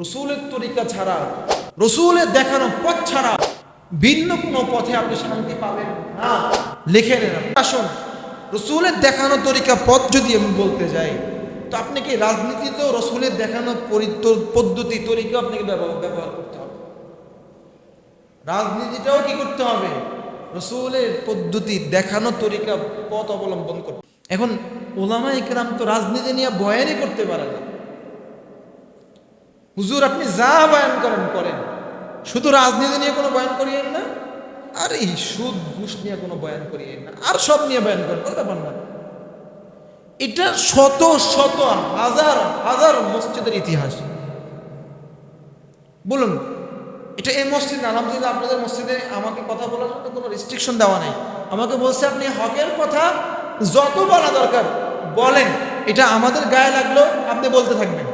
রসুলের তরিকা ছাড়া, রসুলের দেখানো পথ ছাড়া ভিন্ন কোনো পথে আপনি শান্তি পাবেন না। লিখে নেন আসুন, রসুলের দেখানো তরিকা পথ যদি আমি বলতে যাই, তো আপনি কি রসুলের দেখানো পদ্ধতি, তরিকা আপনাকে ব্যবহার ব্যবহার করতে হবে? রাজনীতিটাও কি করতে হবে? রসুলের পদ্ধতি, দেখানো তরিকা পথ অবলম্বন করতে। এখন ওলামা ইকরাম তো রাজনীতি নিয়ে বয়ানই করতে পারে না। হুজুর, আপনি যা বয়ান করেন করেন। শুধু রাজনীতি নিয়ে কোনো বয়ান করিয়েন না, আর এই সুদ, ঘুষ নিয়ে কোনো বয়ান করিয়েন না, আর সব নিয়ে বয়ান করেন, কোনো ব্যাপার না। এটা শত শত, হাজার হাজার মসজিদের ইতিহাস। বলুন, এটা এই মসজিদ আলহামদুলিল্লাহ, আপনাদের মসজিদে আমাকে কথা বলার জন্য কোনো রেস্ট্রিকশন দেওয়া নেই। আমাকে বলছে, আপনি হকের কথা যত বলা দরকার বলেন। এটা আমাদের গায়ে লাগল, আপনি বলতে থাকবেন।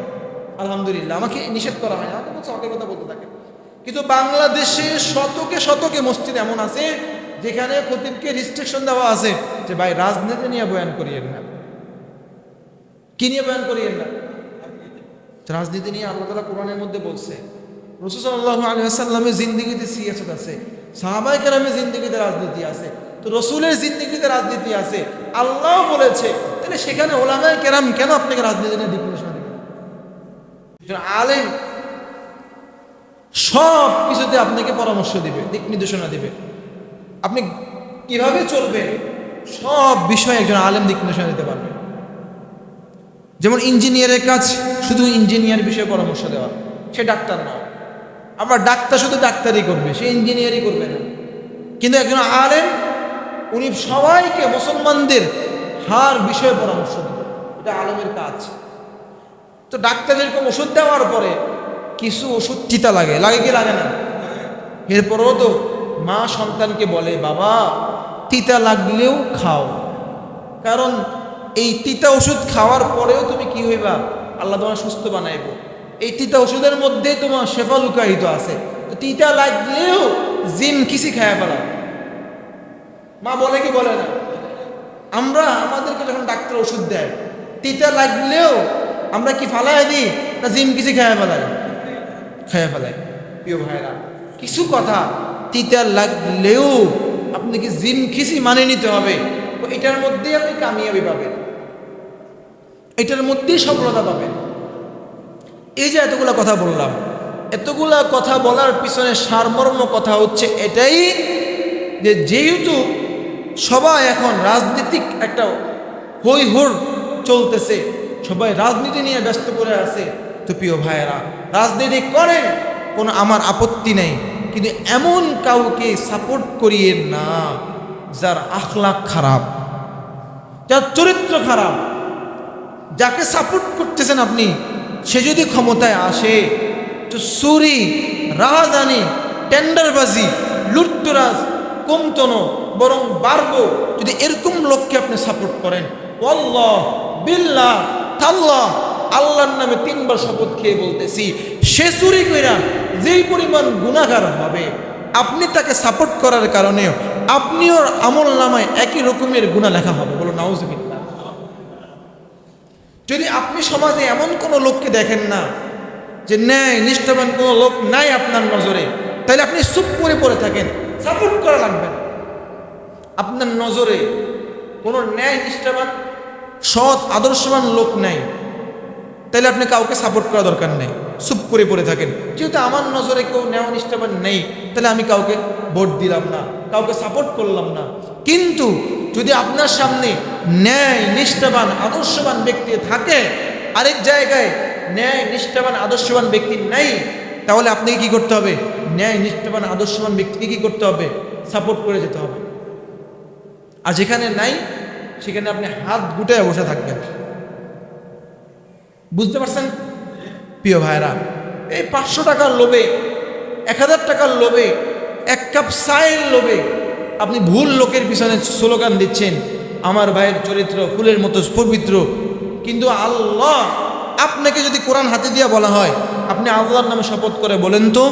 আলহামদুলিল্লাহ, আমাকে নিষেধ করা হয় না আমাকে বলছে হকের কথা বলতে থাকেন কিন্তু বাংলাদেশে শতকে শতকে মসজিদ এমন আছে, যেখানে খতিবকে রেস্ট্রিকশন দেওয়া আছে যে, ভাই, রাজনীতি নিয়ে বয়ান করিয়েন না। কি নিয়ে বয়ান করিয়েন না? রাজনীতি নিয়ে আল্লাহ তালা কোরআনের মধ্যে বলছে রসুল্লাহ আলহামের জিন্দিগিতে সিয়াসত আছে সাহাবাই কেরামের জিন্দিগিতে রাজনীতি আছে, তো রসুলের জিন্দিগিতে রাজনীতি আছে, আল্লাহ বলেছে, তাহলে সেখানে ওলামায় কেরাম কেন আপনাকে রাজনীতি নিয়ে একজন আলেম, সব কিছুতে আপনাকে পরামর্শ দিবে, দিক নির্দেশনা দিবে। আপনি কীভাবে চলবে, সব বিষয়ে একজন আলেম দিক নির্দেশনা দিতে পারবে। যেমন ইঞ্জিনিয়ারের কাজ, শুধু ইঞ্জিনিয়ার বিষয়ে পরামর্শ দেওয়া, সে ডাক্তার না। আবার ডাক্তার শুধু ডাক্তারই করবে, সে ইঞ্জিনিয়ারই করবে না। কিন্তু একজন আলেম, উনি সবাইকে মুসলমানদের হার বিষয়ে পরামর্শ দেবে। এটা আলেমের কাজ। তো ডাক্তার যেরকম ওষুধ দেওয়ার পরে কিছু ওষুধ চিতা লাগে। লাগে কি লাগে না? এরপরেও তো মা সন্তানকে বলে, বাবা, তিতা লাগলেও খাও। কারণ এই তিতা ওষুধ খাওয়ার পরেও তুমি কি হইবা? আল্লাহ তোমার সুস্থ বানাইব। এই তিতা ওষুধের মধ্যে তোমার শেফা লুকায়িত আছে। তো তিতা লাগলেও জিম কিসি খায়া ফেলা মা বলে কি বলে না? আমরা আমাদেরকে যখন ডাক্তার ওষুধ দেয়, তিতা লাগলেও আমরা কি ফালাই দিই না জিম কিসি খায়া ফেলাই? খায়া ফেলাই। প্রিয় ভাইরা কিছু কথা তিতা লাগলেও আপনাকে জিম খিসি মানে নিতে হবে? এটার মধ্যেই আপনি কামিয়াবি পাবেন। এটার মধ্যেই সফলতা পাবেন। এই যে এতগুলা কথা বললাম, এতগুলা কথা বলার পিছনে সারমর্ম কথা হচ্ছে এটাই যে যেহেতু সবাই এখন রাজনীতিক একটা হুর চলতেছে সবাই রাজনীতি নিয়ে ব্যস্ত করে আছে। তো প্রিয় ভাইয়েরা, রাজনীতি করেন কোনো আমার আপত্তি নেই। কিন্তু এমন কাউকে সাপোর্ট করিয়ে না যার আখলাখ খারাপ, যার চরিত্র খারাপ। যাকে সাপোর্ট করতেছেন আপনি, সে যদি ক্ষমতায় আসে, তো চুরি রাহাজানি টেন্ডারবাজি, লুটতরাজ, কমতন, বরং বাড়বো যদি এরকম লোককে আপনি সাপোর্ট করেন অল্লাহ বিল্লাহ তাল্লাহ আল্লাহর নামে তিনবার শপথ খেয়ে বলতেছি, সে চুরি কইরা যেই পরিমাণ গুণাগার হবে, আপনি তাকে সাপোর্ট করার কারণে আপনিও আমল নামায় একই রকমের গুণা লেখা হবে। বলো, নাউজুবিল্লাহ। যদি আপনি সমাজে এমন কোনো লোককে দেখেন না, যে ন্যায়, নিষ্ঠাবান কোনো লোক নাই আপনার নজরে, তাহলে আপনি চুপ করে পড়ে থাকেন সাপোর্ট করা লাগবে আপনার নজরে কোনো ন্যায়, নিষ্ঠাবান সৎ, আদর্শবান লোক নাই। তাহলে আপনি কাউকে সাপোর্ট করা দরকার নেই। চুপ করে পড়ে থাকেন। যেহেতু আমার নজরে কেউ ন্যায় নিষ্ঠাবান নেই তাহলে আমি কাউকে ভোট দিলাম না, কাউকে সাপোর্ট করলাম না। কিন্তু যদি আপনার সামনে ন্যায়, নিষ্ঠাবান, আদর্শবান ব্যক্তি থাকে, আরেক জায়গায় ন্যায়, নিষ্ঠাবান, আদর্শবান ব্যক্তি নেই, তাহলে আপনাকে কি করতে হবে? ন্যায়, নিষ্ঠাবান, আদর্শবান ব্যক্তিকে কি করতে হবে? সাপোর্ট করে যেতে হবে। আর যেখানে নাই সেখানে আপনি হাত গুটায় বসে থাকবেন। বুঝতে পারছেন? প্রিয় ভাইরা এই পাঁচশো টাকার লোভে, এক হাজার টাকার লোভে, এক কাপ চায়ের লোভে আপনি ভুল লোকের পিছনে স্লোগান দিচ্ছেন, আমার ভাইয়ের চরিত্র, ফুলের মতো পবিত্র কিন্তু আল্লাহ আপনাকে যদি কোরআন হাতে দিয়ে বলা হয়, আপনি আল্লাহর নামে শপথ করে বলেন তো,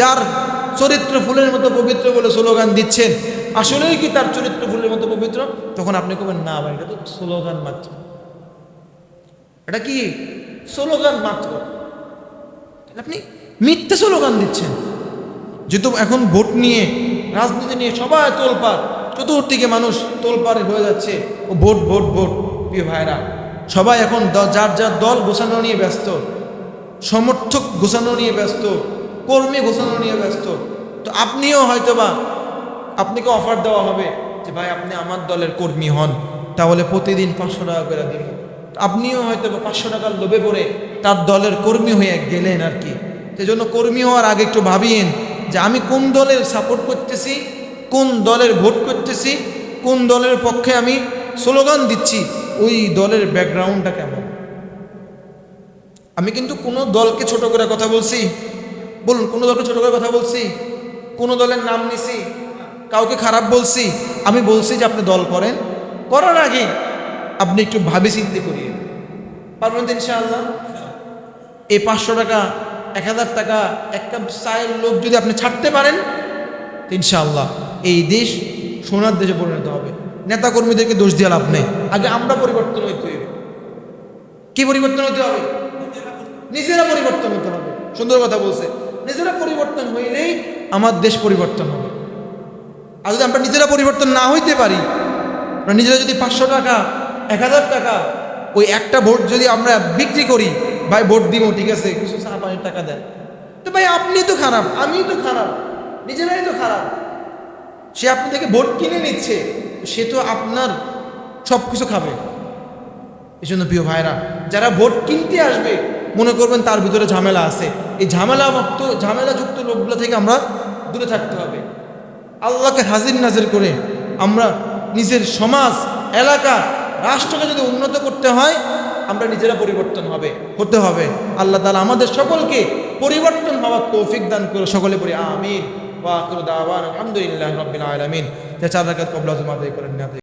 যার চরিত্র ফুলের মতো পবিত্র বলে স্লোগান দিচ্ছেন আসলেই কি তার চরিত্র ফুলের মতো পবিত্র? তখন আপনি কবেন না ভাই, এটা তো স্লোগান মাত্র। এটা কি স্লোগান মাত্র? আপনি মিথ্যে স্লোগান দিচ্ছেন। যেহেতু এখন ভোট নিয়ে, রাজনীতি নিয়ে সবাই তোলপাড়, চতুর্দিকে মানুষ তোলপাড়ে হয়ে যাচ্ছে। ও ভোট ভোট ভোট, প্রিয় ভাইরা। সবাই এখন যার যার দল গোছানো নিয়ে ব্যস্ত, সমর্থক গোছানো নিয়ে ব্যস্ত, কর্মী গোছানো নিয়ে ব্যস্ত। তো আপনিও হয়তোবা আপনাকে অফার দেওয়া হবে যে, ভাই, আপনি আমার দলের কর্মী হন, তাহলে প্রতিদিন পাঁচশো টাকা করে দিব আপনিও হয়তো পাঁচশো টাকার লোভে পড়ে তার দলের কর্মী হয়ে গেলেন আর কি। সেজন্য কর্মী হওয়ার আগে একটু ভাবিয়েন যে, আমি কোন দলের সাপোর্ট করতেছি, কোন দলের ভোট করতেছি, কোন দলের পক্ষে আমি স্লোগান দিচ্ছি, ওই দলের ব্যাকগ্রাউন্ডটা কেমন? আমি কিন্তু কোনো দলকে ছোট করে কথা বলছি, বলুন, কোনো দলকে ছোট করে কথা বলছি, কোনো দলের নাম নিছি কাউকে খারাপ বলছি, আমি বলছি যে আপনি দল করেন, করার আগে আপনি একটু ভাবি চিন্তে করিয়ে পারবেন তো ইনশাআল্লাহ? এই পাঁচশো টাকা, এক হাজার টাকা, এক কাপ চায়ের লোক যদি আপনি ছাড়তে পারেন ইনশাআল্লাহ এই দেশ সোনার দেশে পরিণত হবে। নেতাকর্মীদেরকে দোষ দিয়ে লাভ নেই। আগে আমরা পরিবর্তন হইতে হইবে। কি পরিবর্তন হতে হবে? নিজেরা পরিবর্তন হতে হবে। সুন্দর কথা বলছে। নিজেরা পরিবর্তন হইলেই আমার দেশ পরিবর্তন হবে। আর যদি আমরা নিজেরা পরিবর্তন না হইতে পারি, আমরা নিজেরা যদি পাঁচশো টাকা, এক হাজার টাকা, ওই একটা ভোট যদি আমরা বিক্রি করি, ভাই ভোট দিব, ঠিক আছে, কিছু চা পানির টাকা দেন। তো ভাই আপনি তো খারাপ, আমি তো খারাপ, নিজেরাই তো খারাপ। সে আপনি থেকে ভোট কিনে নিচ্ছে, সে তো আপনার সব কিছু খাবে। এই জন্য প্রিয় ভাইরা, যারা ভোট কিনতে আসবে, মনে করবেন তার ভিতরে ঝামেলা আছে। এই ঝামেলা মুক্ত ঝামেলাযুক্ত লোকগুলো থেকে আমরা দূরে থাকতে হবে। আল্লাহকে হাজির নাজির করে আমরা নিজের সমাজ, এলাকা, রাষ্ট্রকে যদি উন্নত করতে হয়, আমরা নিজেরা পরিবর্তন হবে, হতে হবে। আল্লাহ তালা আমাদের সকলকে পরিবর্তন হওয়ার তৌফিক দান করে সকলে পড়ি আমিন। ওয়া রবিন আলমিন আলহামদুলিল্লাহি যে চার রাখাত কবলা জমা না।